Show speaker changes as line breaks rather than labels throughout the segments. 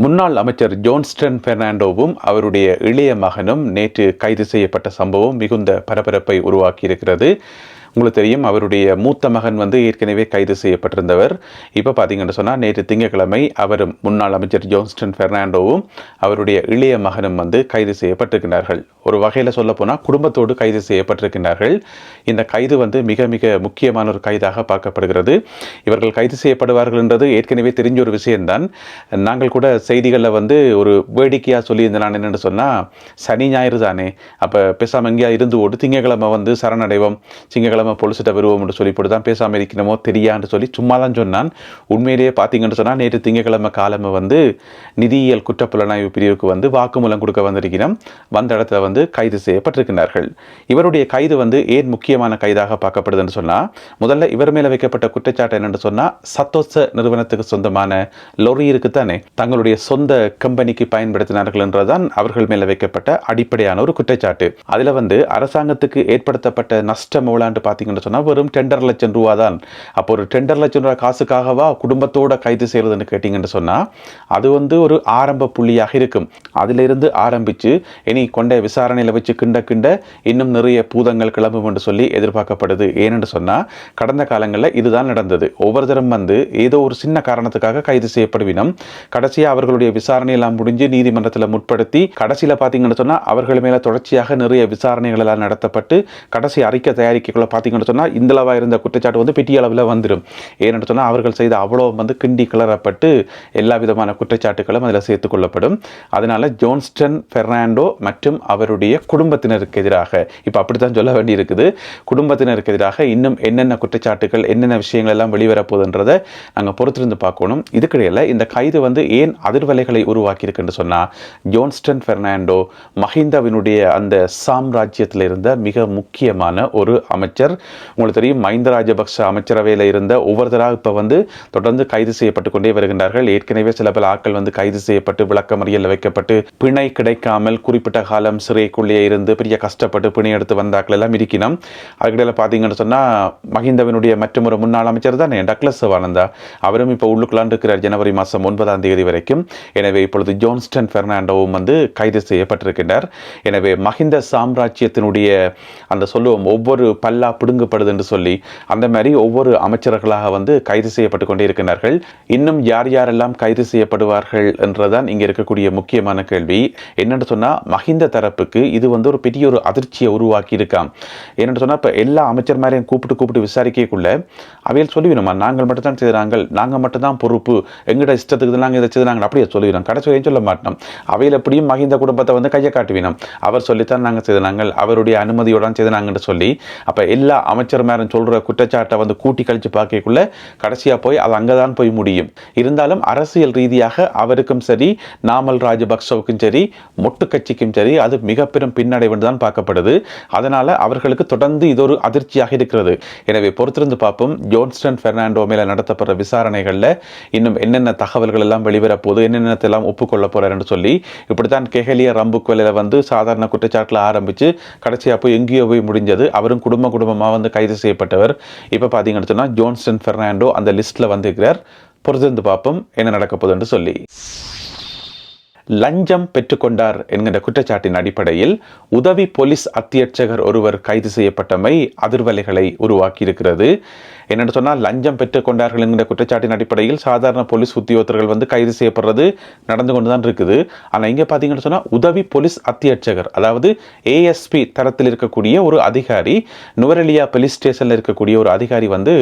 முன்னாள் அமைச்சர் ஜோன்ஸ்டன் பெர்னாண்டோவும் அவருடைய இளைய மகனும் நேற்று கைது செய்யப்பட்ட சம்பவம் மிகுந்த பரபரப்பை உருவாக்கியிருக்கிறது. உங்களுக்கு தெரியும் அவருடைய மூத்த மகன் வந்து ஏற்கனவே கைது செய்யப்பட்டிருந்தவர். இப்போ பார்த்தீங்கன்னு சொன்னால் நேற்று திங்கட்கிழமை அவரும் முன்னாள் அமைச்சர் ஜோன்ஸ்டன் பெர்னாண்டோவும் அவருடைய இளைய மகனும் வந்து கைது செய்யப்பட்டிருக்கிறார்கள் ஒரு வகையில் சொல்லப்போனால் குடும்பத்தோடு கைது செய்யப்பட்டிருக்கிறார்கள் இந்த கைது வந்து மிக மிக முக்கியமான ஒரு கைதாக பார்க்கப்படுகிறது. இவர்கள் கைது செய்யப்படுவார்கள் என்றது ஏற்கனவே தெரிஞ்ச ஒரு விஷயம்தான். நாங்கள் கூட செய்திகளில் வந்து ஒரு வேடிக்கையாக சொல்லியிருந்தேன் நான் என்னென்னு சொன்னால் சனி ஞாயிறு தானே. அப்போ பேசாமல் எங்கேயா இருந்து ஓடு திங்கக்கிழமை வந்து சரணடைவோம். திங்கக்கிழமை பொலிசிட்ட வருவோம் என்று சொல்லி போட்டு தான் பேசாமல் இருக்கணுமோ தெரியான்னு சொல்லி சும்மா தான் சொன்னான். உண்மையிலேயே பார்த்தீங்கன்னு சொன்னால் நேற்று திங்கக்கிழமை காலமை வந்து நிதியியல் குற்றப்புலனாய்வு பிரிவுக்கு வந்து வாக்குமூலம் கொடுக்க வந்திருக்கிறோம். வந்த இடத்துல வந்து கைது செய்யப்பட்டிருக்கிறார்கள். இவருடைய கைது வந்து ஏன் முக்கியமான கைதாக பார்க்கப்படுதுன்னு சொன்னால் முதல்ல இவர் மேலே வைக்கப்பட்ட குற்றச்சாட்டு என்னென்னு சொன்னால் சத்தோச நிறுவனத்துக்கு சொந்தமான லொரி இருக்குத்தானே தங்களுடைய சொந்த கம்பெனிக்கு பயன்படுத்தினார்கள் என்றதான் அவர்கள் மேலே வைக்கப்பட்ட அடிப்படையான ஒரு குற்றச்சாட்டு. அதில் வந்து அரசாங்கத்துக்கு ஏற்படுத்தப்பட்ட நஷ்டம் எவ்வளான்னு பார்த்தீங்கன்னு சொன்னால் வெறும் டெண்டர் லட்சம் ரூபா தான் அப்போ ஒரு டெண்டர் லட்சம் ரூபா காசுக்காகவா குடும்பத்தோடு கைது செய்கிறதுன்னு கேட்டிங்கன்னு சொன்னால் அது வந்து ஒரு ஆரம்ப புள்ளியாக இருக்கும். அதிலிருந்து ஆரம்பித்து இனி கொண்ட விசாரணையில் வச்சு கிண்ட கிண்ட இன்னும் நிறைய பூதங்கள் கிளம்பும் என்று சொல்லி எதிர்பார்க்கப்படுது. ஏனென்று சொன்னால் கடந்த காலங்களில் இதுதான் நடந்தது. ஒவ்வொருத்தரும் வந்து ஏதோ ஒரு சின்ன காரணத்துக்காக கைது செய்யப்படுவினம். கடைசியாக அவர்களுடைய விசாரணை எல்லாம் முடிஞ்சு நீதிமன்றத்தில் முற்படுத்தி கடைசியில் பார்த்தீங்கன்னு சொன்னால் அவர்கள் மேலே தொடர்ச்சியாக நிறைய விசாரணைகள் எல்லாம் நடத்தப்பட்டு கடைசி அறிக்கை தயாரிக்கக்குள்ள பார்த்தீங்கன்னு சொன்னால் இந்தளவாக இருந்த குற்றச்சாட்டு வந்து பெரிய அளவில் வந்துடும் ஏன்னு சொன்னால் அவர்கள் செய்த அவ்வளோ வந்து கிண்டி கிளறப்பட்டு எல்லா விதமான குற்றச்சாட்டுகளும் அதில் சேர்த்துக்கொள்ளப்படும் கொள்ளப்படும். ஜோன்ஸ்டன் ஃபெர்னாண்டோ மற்றும் அவருடைய குடும்பத்தினருக்கு எதிராக இப்போ அப்படித்தான் சொல்ல வேண்டியிருக்குது குடும்பத்தினருக்கு எதிராக இன்னும் என்னென்ன குற்றச்சாட்டுகள் என்னென்ன விஷயங்கள் எல்லாம் வெளிவரப்போகுதுன்றதை நாங்கள் பொறுத்திருந்து பார்க்கணும். இதுக்கிடையில் இந்த கைது வந்து ஏன் அதிர்வலைகளை உருவாக்கியிருக்குன்னு சொன்னால் ஜோன்ஸ்டன் ஃபெர்னாண்டோ மஹிந்தவினுடைய அந்த சாம்ராஜ்யத்தில் இருந்த மிக முக்கியமான ஒரு அமைச்சர் உங்களுக்கு தெரியும் மஹிந்த ராஜபக்ஷ அமைச்சரவையில் இருந்த ஒவ்வொருத்தராக இப்போ வந்து தொடர்ந்து கைது செய்யப்பட்டு கொண்டே வருகின்றார்கள். ஏற்கனவே சில பல ஆட்கள் வந்து கைது செய்யப்பட்டு விளக்கமறியல் வைக்கப்பட்டு பிணை கிடைக்காமல் குறிப்பிட்ட காலம் சிறைக்குள்ளே இருந்து பெரிய கஷ்டப்பட்டு பிணை எடுத்து வந்தாக்கள் எல்லாம் இருக்கணும் அதுக்கிடையில் பார்த்தீங்கன்னு சொன்னால் மஹிந்தவினுடைய மற்றும் ஒரு முன்னாள் அமைச்சர் தானே டக்ளஸ் சிவானந்தா. அவரும் இப்போ உள்ளுக்குள்ளான் இருக்கிறார் ஜனவரி மாதம் ஒன்பதாம் தேதி வரைக்கும். எனவே இப்பொழுது ஜோன்ஸ்டன் பெர்னாண்டோவும் வந்து கைது செய்யப்பட்டிருக்கின்றார். எனவே மஹிந்த சாம்ராஜ்யத்தினுடைய அந்த சொல்லுவோம் ஒவ்வொரு பல்லா பிடுங்கப்படுது என்று சொல்லி அந்த மாதிரி ஒவ்வொரு அமைச்சர்களாக வந்து கைது செய்யப்பட்டு கொண்டே இருக்கிறார்கள் இன்னும் யார் யாரெல்லாம் கைது செய்யப்படுவார்கள் என்றதான் இங்கே இருக்கக்கூடிய முக்கியமான கேள்வி. என்னென்னு சொன்னால் மஹிந்த தரப்புக்கு இது வந்து ஒரு பெரிய ஒரு அதிர்ச்சியை உருவாக்கி இருக்காம் என்னென்னு சொன்னால் இப்போ எல்லா அமைச்சர் மாதிரியும் கூப்பிட்டு கூப்பிட்டு விசாரிக்கக்குள்ள அவையில் சொல்லிவிடுமா நாங்கள் மட்டும்தான் செய்கிறாங்க நாங்கள் மட்டும்தான் பொறுப்பு எங்கட இஷ்டத்துக்கு நாங்கள் இதை செய்தாங்க அப்படியே சொல்லிவிடும். கடைசி சொல்ல மாட்டோம். அவையில் எப்படியும் மஹிந்த குடும்பத்தை வந்து கையை காட்டுவினோம் அவர் சொல்லித்தான் நாங்கள் செய்தாங்க அவருடைய அனுமதியோட செய்தாங்கன்னு சொல்லி அப்போ எல்லா அமைச்சர் மேலும் சொல்கிற குற்றச்சாட்டை வந்து கூட்டி கழித்து பார்க்கக்குள்ள கடைசியாக போய் அது அங்கே தான் போய் முடியும். இருந்தாலும் அரசியல் ரீதியாக அவருக்கும் சரி நாமல் ராஜபக்சவுக்கும் சரி மொட்டு கட்சிக்கும் சரி அது மிக பெரும் பின்னடைவு தான் பார்க்கப்படுது. அதனால் அவர்களுக்கு தொடர்ந்து இது ஒரு அதிர்ச்சியாக இருக்கிறது. எனவே பொறுத்திருந்து பார்ப்போம். ஜோன்ஸ்டன் பெர்னாண்டோ மேலே நடத்தப்படுற விசாரணைகளில் இன்னும் என்னென்ன தகவல்கள் எல்லாம் வெளிவரப்போகுது போகுது என்னென்னத்தெல்லாம் ஒப்புக்கொள்ள போகிறாருன்னு சொல்லி இப்படித்தான் கெஹலிய ரம்புக்குவலையில் வந்து சாதாரண குற்றச்சாட்டில் ஆரம்பித்து கடைசியாக போய் எங்கேயோ போய் முடிஞ்சது. அவரும் குடும்ப குடும்பம் குடும்பமாக வந்து கைது செய்யப்பட்டவர். இப்போ பார்த்தீங்கன்னு சொன்னால் ஜோன்ஸ்டன் ஃபெர்னாண்டோ அந்த லிஸ்ட்டில் வந்திருக்கிறார். பொறுத்திருந்து பார்ப்போம் என்ன நடக்க போகுதுன்னு சொல்லி. லஞ்சம் பெற்றுக்கொண்டார் என்கின்ற குற்றச்சாட்டின் அடிப்படையில் உதவி போலீஸ் அத்தியட்சகர் ஒருவர் கைது செய்யப்பட்டமை அதிர்வலைகளை உருவாக்கியிருக்கிறது. என்னென்னு சொன்னால் லஞ்சம் பெற்றுக்கொண்டார்கள் என்கிற குற்றச்சாட்டின் அடிப்படையில் சாதாரண போலீஸ் உத்தியோகத்தர்கள் வந்து கைது செய்யப்படுறது நடந்து கொண்டு தான் இருக்குது. ஆனால் இங்கே பார்த்தீங்கன்னு சொன்னால் உதவி போலீஸ் அத்தியட்சகர் அதாவது ஏஎஸ்பி தரத்தில் இருக்கக்கூடிய ஒரு அதிகாரி நுவரெலியா போலீஸ் ஸ்டேஷனில் இருக்கக்கூடிய ஒரு அதிகாரி வந்து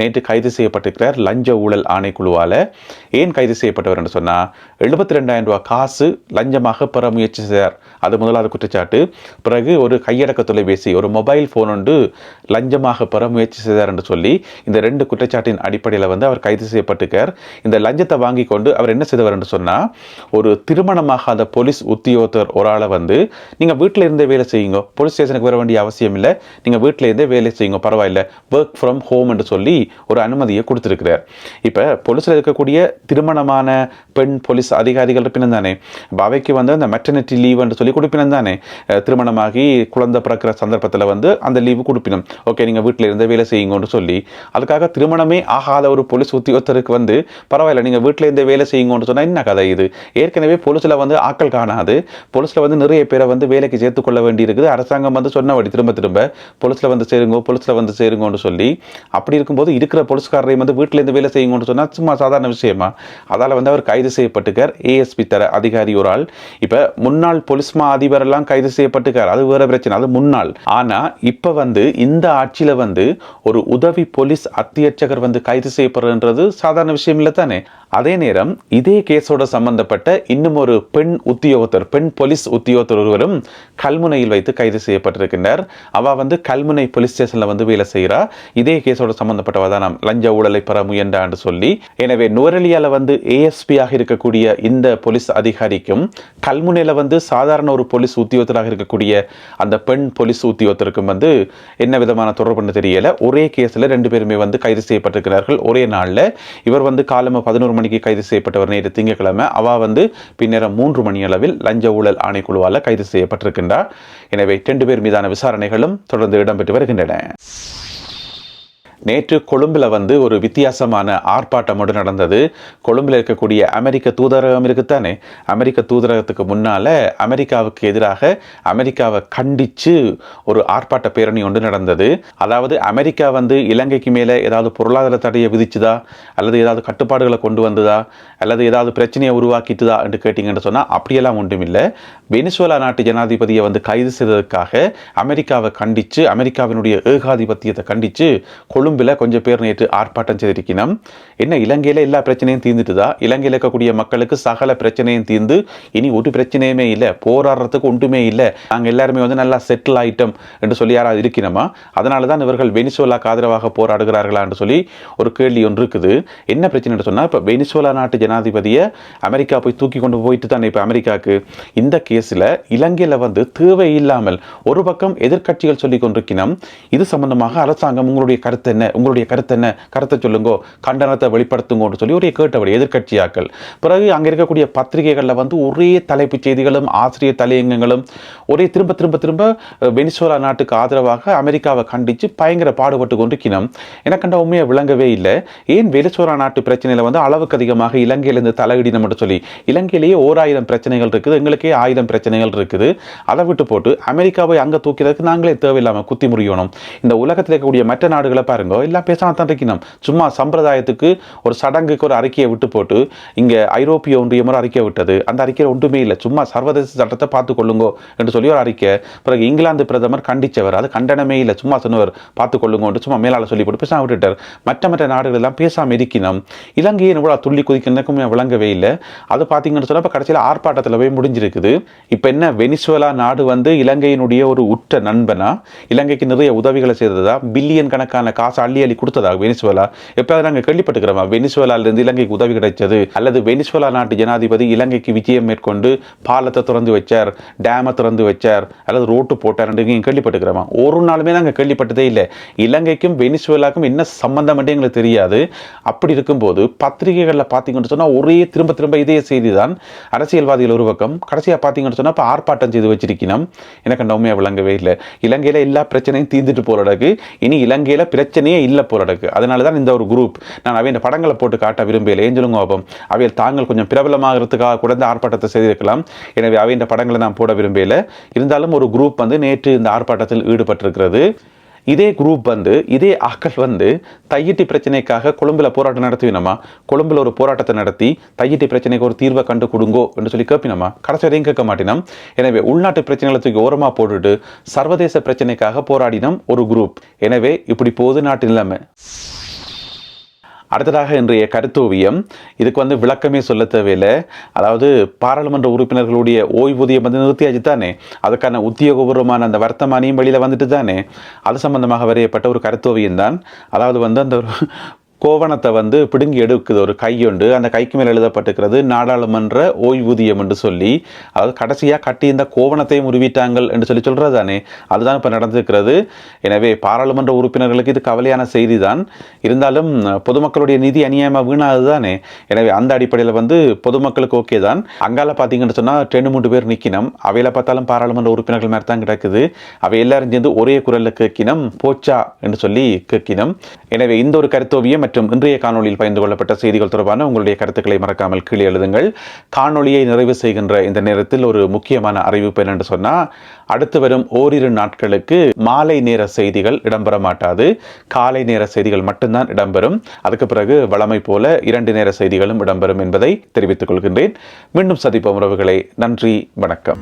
நேற்று கைது செய்யப்பட்டிருக்கிறார் லஞ்ச ஊழல் ஆணைக்குழுவால். ஏன் கைது செய்யப்பட்டவர் என்று சொன்னால் எழுபத்தி ரெண்டாயிரம் ரூபாய் காசு லஞ்சமாக பெற முயற்சி செய்தார். அது முதலாவது குற்றச்சாட்டு. பிறகு ஒரு கையடக்க தொலைபேசி ஒரு மொபைல் ஃபோன் ஒன்று லஞ்சமாக பெற முயற்சி செய்தார் என்று சொல்லி இந்த ரெண்டு குற்றச்சாட்டின் அடிப்படையில் வந்து அவர் கைது செய்யப்பட்டிருக்கார். இந்த லஞ்சத்தை வாங்கி கொண்டு அவர் என்ன செய்தவர் என்று சொன்னால் ஒரு திருமணமாகாத போலீஸ் உத்தியோகத்தர் ஒரு ஆளை வந்து நீங்கள் வீட்டில் இருந்தே வேலை செய்யுங்க. போலீஸ் ஸ்டேஷனுக்கு வர வேண்டிய அவசியம் இல்லை. நீங்கள் வீட்டில் இருந்தே வேலை செய்யுங்க. பரவாயில்ல. ஒர்க் ஃப்ரம் ஹோம் என்று சொல்லி ஒரு அனுமதியை கொடுத்துருக்கிறார். இப்போ போலீஸில் இருக்கக்கூடிய திருமணமான பெண் போலீஸ் அதிகாரிகள் இருப்பினும் தானே அவைக்கு வந்து அந்த மெட்டர்னிட்டி லீவ் என்று சொல்லி கொடுப்பினம் தானே திருமணமாகி குழந்தை பிறக்கிற சந்தர்ப்பத்தில் வந்து அந்த லீவு கொடுப்பினும். ஓகே நீங்கள் வீட்டில் இருந்தே வேலை செய்யுங்கன்னு சொல்லி அதுக்காக திருமணமே ஆகாத ஒரு போலீஸ் உத்தியோகத்தருக்கு வந்து பரவாயில்ல நீங்கள் வீட்டில் இந்த வேலை செய்யுங்கன்னு சொன்னால் என்ன கதை இது? ஏற்கனவே போலீஸில் வந்து ஆக்கள் காணாது. போலீஸில் வந்து நிறைய பேரை வந்து வேலைக்கு சேர்த்துக்கொள்ள வேண்டியிருக்குது. அரசாங்கம் வந்து சொன்னபடி திரும்ப திரும்ப போலீஸில் வந்து சேருங்க போலீஸில் வந்து சேருங்கன்னு சொல்லி அப்படி இருக்கும்போது இருக்கிற போலீஸ்காரரையும் வந்து வீட்டில் இருந்து வேலை செய்யுங்கன்னு சொன்னால் சும்மா சாதாரண விஷயமா? அதால் வந்து அவர் கைது செய்யப்பட்டுக்கார். ஏஎஸ்பி தர அதிகாரி ஒரு ஆள். இப்போ முன்னாள் போலீஸ் மா அதிபர் எல்லாம் கைது செய்யப்பட்டுக்கார். அது வேறு பிரச்சனை. அது முன்னாள். ஆனால் இப்போ வந்து இந்த ஆட்சியில் வந்து ஒரு உதவி போலீஸ் அத்தியட்சகர் வந்து கைது செய்யப்படுறன்றது சாதாரண விஷயம் இல்லை தானே அதே நேரம் இதே கேஸோட சம்பந்தப்பட்ட இன்னும் ஒரு பெண் உத்தியோகத்தர் பெண் போலீஸ் உத்தியோகத்தர் ஒருவரும் கல்முனையில் வைத்து கைது செய்யப்பட்டிருக்கின்றார். அவ வந்து கல்முனை போலீஸ் ஸ்டேஷனில் வந்து வேலை செய்கிறா இதே கேஸோட சம்பந்தப்பட்டவ தான் நாம் லஞ்ச ஊழலை பெற முயன்றான்னு சொல்லி எனவே நுவரெலியால வந்து ஏஎஸ்பியாக இருக்கக்கூடிய இந்த போலீஸ் அதிகாரிக்கும் கல்முனையில் வந்து சாதாரண ஒரு போலீஸ் உத்தியோகத்தராக இருக்கக்கூடிய அந்த பெண் போலீஸ் உத்தியோகத்தருக்கும் வந்து என்ன விதமான தொடர்புன்னு தெரியல. ஒரே கேஸில் ரெண்டு பேருமே வந்து கைது செய்யப்பட்டிருக்கிறார்கள். ஒரே நாளில் இவர் வந்து காலமாக பதினோரு மணிக்கு கைது செய்யப்பட்டவர் நேற்று திங்கட்கிழமை. அவ வந்து பின்னரம் மூன்று மணி அளவில் லஞ்ச ஊழல் ஆணைக்குழுவால் கைது செய்யப்பட்டிருக்கின்றார். எனவே ரெண்டு பேர் மீதான விசாரணைகளும் தொடர்ந்து இடம்பெற்று வருகின்றன. நேற்று கொழும்பில் வந்து ஒரு வித்தியாசமான ஆர்ப்பாட்டம் ஒன்று நடந்தது. கொழும்பில் இருக்கக்கூடிய அமெரிக்க தூதரகம் இருக்குத்தானே? அமெரிக்க தூதரகத்துக்கு முன்னால் அமெரிக்காவுக்கு எதிராக அமெரிக்காவை கண்டித்து ஒரு ஆர்ப்பாட்ட பேரணி ஒன்று நடந்தது. அதாவது அமெரிக்கா வந்து இலங்கைக்கு மேலே ஏதாவது பொருளாதார தடையை விதிச்சுதா? அல்லது ஏதாவது கட்டுப்பாடுகளை கொண்டு வந்ததா? அல்லது ஏதாவது பிரச்சனையை உருவாக்கிட்டுதா என்று கேட்டிங்கன்னு சொன்னால் அப்படியெல்லாம் ஒன்றும் இல்லை வெனிசுவலா நாட்டு ஜனாதிபதியை வந்து கைது செய்ததற்காக அமெரிக்காவை கண்டித்து அமெரிக்காவினுடைய ஏகாதிபத்தியத்தை கண்டித்து கொழும்பு கொழும்பில் கொஞ்சம் பேர் நேற்று ஆர்ப்பாட்டம் செய்திருக்கணும் என்ன இலங்கையில் எல்லா பிரச்சனையும் தீர்ந்துட்டுதா? இலங்கையில் இருக்கக்கூடிய மக்களுக்கு சகல பிரச்சனையும் தீர்ந்து இனி ஒரு பிரச்சனையுமே இல்லை போராடுறதுக்கு ஒன்றுமே இல்லை. நாங்கள் எல்லாருமே வந்து நல்லா செட்டில் ஆயிட்டோம் என்று சொல்லி யாராவது இருக்கணுமா அதனால தான் இவர்கள் வெனிசுவலாக்கு ஆதரவாக போராடுகிறார்களா என்று சொல்லி ஒரு கேள்வி ஒன்று இருக்குது. என்ன பிரச்சனை சொன்னால் இப்போ வெனிசுவலா நாட்டு ஜனாதிபதியை அமெரிக்கா போய் தூக்கி கொண்டு போயிட்டு தானே இப்போ அமெரிக்காவுக்கு? இந்த கேஸில் இலங்கையில் வந்து தேவை இல்லாமல் ஒரு பக்கம் எதிர்க்கட்சிகள் சொல்லி கொண்டிருக்கணும் இது சம்பந்தமாக அரசாங்கம் உங்களுடைய கருத்து என்ன? உங்களுடைய கருத்து என்ன கருத்தை சொல்லுங்கோ கண்டனத்தை வெளிப்படுத்துங்கன்னு சொல்லி ஒரே கேட்டபடி எதிர்க்கட்சியாக்கள். பிறகு அங்கே இருக்கக்கூடிய பத்திரிகைகளில் வந்து ஒரே தலைப்புச் செய்திகளும் ஆசிரியர் தலையங்கங்களும் ஒரே திரும்ப திரும்ப திரும்ப வெனிசுவலா நாட்டுக்கு ஆதரவாக அமெரிக்காவை கண்டித்து பயங்கர பாடுபட்டு கொண்டிருக்கணும் எனக்கு எனக்கண்ட உண்மையை விளங்கவே இல்லை. ஏன் வெனிசுவலா நாட்டு பிரச்சனையில் வந்து அளவுக்கு அதிகமாக இலங்கையிலிருந்து தலையிடினம் மட்டும் சொல்லி இலங்கையிலேயே ஓராயிரம் பிரச்சனைகள் இருக்குது எங்களுக்கே ஆயிரம் பிரச்சனைகள் இருக்குது. அதை விட்டு போட்டு அமெரிக்காவை அங்கே தூக்கிறதுக்கு நாங்களே தேவையில்லாமல் குத்தி முறியணும். இந்த உலகத்தில் இருக்கக்கூடிய மற்ற நாடுகளை பாருங்க எல்லாம் பேசாம தான் இருக்கணும். சும்மா சம்பிரதாயத்துக்கு ஒரு சடங்குக்கு ஒரு அறிக்கையை விட்டு போட்டு இங்கே ஐரோப்பிய ஒன்றியம் ஒரு அறிக்கை விட்டது. அந்த அறிக்கையில் ஒன்றுமே இல்லை. சும்மா சர்வதேச சட்டத்தை பார்த்து கொள்ளுங்கோ என்று சொல்லி ஒரு அறிக்கை. பிறகு இங்கிலாந்து பிரதமர் கண்டிச்சவர். அது கண்டனமே இல்லை. சும்மா சொன்னவர் பார்த்து கொள்ளுங்கோன்னு சும்மா மேலாள சொல்லி போட்டு பேசாம விட்டுட்டார். மற்ற மற்ற நாடுகள் எல்லாம் பேசாம இருக்கணும். இலங்கையை இவ்வளோ துள்ளி குதிக்கிறதுக்கும் விளங்கவே இல்லை. அது பார்த்தீங்கன்னு சொன்னால் இப்போ கடைசியில் ஆர்ப்பாட்டத்தில் போய் முடிஞ்சிருக்குது. இப்போ என்ன வெனிசுவலா நாடு வந்து இலங்கையினுடைய ஒரு உற்ற நண்பனா? இலங்கைக்கு நிறைய உதவிகளை செய்ததா? பில்லியன் கணக்கான காசு அள்ளி அள்ளி கொடுத்ததா? வெனிசுவலா? எப்பயாவது நாங்கள் கேள்விப்பட்டுக்கிறோமா வெனிசுவலாலிருந்து இலங்கைக்கு உதவி கிடைச்சது அல்லது வெனிசுவலா நாட்டு ஜனாதிபதி இலங்கைக்கு விஜயம் மேற்கொண்டு பாலத்தை திறந்து வச்சார் டேமை திறந்து வச்சார் அல்லது ரோட்டு போட்டார் கேள்விப்பட்டுக்கிறோமா ஒரு நாளுமே நாங்கள் கேள்விப்பட்டதே இல்லை. இலங்கைக்கும் வெனிசுவலாக்கும் என்ன சம்பந்தம் எங்களுக்கு தெரியாது. அப்படி இருக்கும்போது பத்திரிகைகளில் பார்த்தீங்கன்னு சொன்னால் ஒரே திரும்ப திரும்ப இதே செய்தி தான் அரசியல்வாதிகள் ஒரு பக்கம் கடைசியாக பார்த்தீங்கன்னு சொன்னால் இப்போ ஆர்ப்பாட்டம் செய்து வச்சிருக்கணும். எனக்கு அந்த விளங்கவே இல்லை. இலங்கையில் எல்லா பிரச்சனையும் தீர்ந்துட்டு போகிறதுக்கு இனி இலங்கையில் பிரச்சனை பிரச்சனையே இல்லை போகிறதுக்கு அதனால தான் இந்த ஒரு குரூப் நான் அவை இந்த படங்களை போட்டு காட்ட விரும்பல ஏஞ்சலும் கோபம் அவையில் தாங்கள் கொஞ்சம் பிரபலமாகிறதுக்காக கூட இந்த ஆர்ப்பாட்டத்தை செய்திருக்கலாம். எனவே அவை இந்த படங்களை நான் போட விரும்பல இருந்தாலும் ஒரு குரூப் வந்து நேற்று இந்த ஆர்ப்பாட்டத்தில் ஈடுபட்டிருக்கிறது. இதே குரூப் வந்து இதே ஆக்கள் வந்து தையிட்டி பிரச்சனைக்காக கொழும்பில் போராட்டம் நடத்துவினமா கொழும்பில் ஒரு போராட்டத்தை நடத்தி தையிட்டி பிரச்சனைக்கு ஒரு தீர்வை கண்டு கொடுங்கோ என்று சொல்லி கேட்பினமா கடைசி வரையும் கேட்க மாட்டினோம். எனவே உள்நாட்டு பிரச்சனைகளை தூக்கி ஓரமாக போட்டுட்டு சர்வதேச பிரச்சனைக்காக போராடினோம் ஒரு குரூப் எனவே இப்படி போது நாட்டு நிலைமை. அடுத்ததாக இன்றைய கருத்தோவியம். இதுக்கு வந்து விளக்கமே சொல்ல தேவையில்லை. அதாவது பாராளுமன்ற உறுப்பினர்களுடைய ஓய்வூதியம் வந்து நிறுத்தியாச்சு தானே அதுக்கான உத்தியோகபூர்வமான அந்த வர்த்தமானியும் வெளியில் வந்துட்டு தானே அது சம்பந்தமாக வரையப்பட்ட ஒரு கருத்தோவியம் தான் அதாவது வந்து அந்த ஒரு கோவணத்தை வந்து பிடுங்கி எடுக்குது ஒரு கையுண்டு அந்த கைக்கு மேல் எழுதப்பட்டிருக்கிறது நாடாளுமன்ற ஓய்வூதியம் என்று சொல்லி. அதாவது கடைசியாக கட்டி இந்த கோவணத்தையும் உருவிட்டாங்கள் என்று சொல்லி சொல்கிறது தானே அதுதான் இப்போ நடந்திருக்கிறது. எனவே பாராளுமன்ற உறுப்பினர்களுக்கு இது கவலையான செய்தி தான் இருந்தாலும் பொதுமக்களுடைய நிதி அநியாயமாக வீணாது தானே எனவே அந்த அடிப்படையில் வந்து பொதுமக்களுக்கு ஓகே தான். அங்கால பார்த்தீங்கன்னு சொன்னால் ரெண்டு மூன்று பேர் நிற்கினம் அவையில் பார்த்தாலும் பாராளுமன்ற உறுப்பினர்கள் மாதிரி தான் கிடக்குது. அவை எல்லாரும் சேர்ந்து ஒரே குரலில் கேட்கினம் போச்சா என்று சொல்லி கேட்கினம். எனவே இந்த ஒரு கருத்தோவியம் மற்றும் இன்றைய காணொலியில் பகிர்ந்து கொள்ளப்பட்ட செய்திகள் தொடர்பான உங்களுடைய கருத்துக்களை மறக்காமல் கீழே எழுதுங்கள். காணொலியை நிறைவு செய்கின்ற இந்த நேரத்தில் ஒரு முக்கியமான அறிவிப்பு என்னென்று சொன்னால் அடுத்து வரும் ஓரிரு நாட்களுக்கு மாலை நேர செய்திகள் இடம்பெற மாட்டாது. காலை நேர செய்திகள் மட்டும்தான் இடம்பெறும். அதுக்கு பிறகு வளமை போல இரண்டு நேர செய்திகளும் இடம்பெறும் என்பதை தெரிவித்துக் கொள்கின்றேன். மீண்டும் சந்திப்போம் உறவுகளை. நன்றி வணக்கம்.